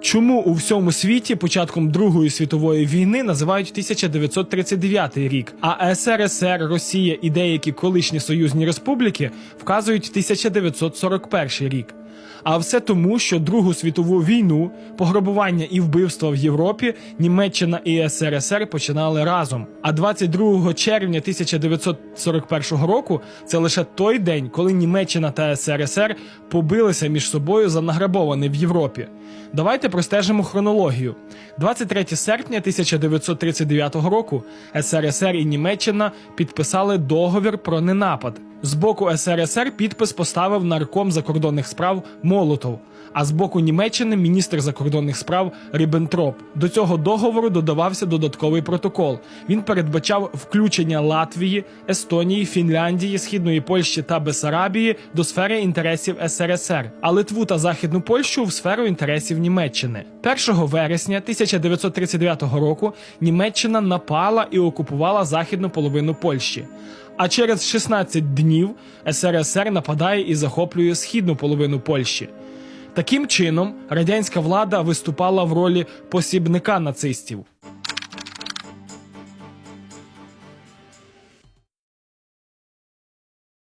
Чому у всьому світі початком Другої світової війни називають 1939 рік, а СРСР, Росія і деякі колишні союзні республіки вказують 1941 рік? А все тому, що Другу світову війну, пограбування і вбивства в Європі Німеччина і СРСР починали разом. А 22 червня 1941 року це лише той день, коли Німеччина та СРСР побилися між собою за награбоване в Європі. Давайте простежимо хронологію. 23 серпня 1939 року СРСР і Німеччина підписали договір про ненапад. З боку СРСР підпис поставив нарком закордонних справ Молотов, а з боку Німеччини міністр закордонних справ Ріббентроп. До цього договору додавався додатковий протокол. Він передбачав включення Латвії, Естонії, Фінляндії, Східної Польщі та Бесарабії до сфери інтересів СРСР, а Литву та Західну Польщу в сферу інтересів Німеччини. 1 вересня 1939 року Німеччина напала і окупувала західну половину Польщі. А через 16 днів СРСР нападає і захоплює східну половину Польщі. Таким чином, радянська влада виступала в ролі посібника нацистів.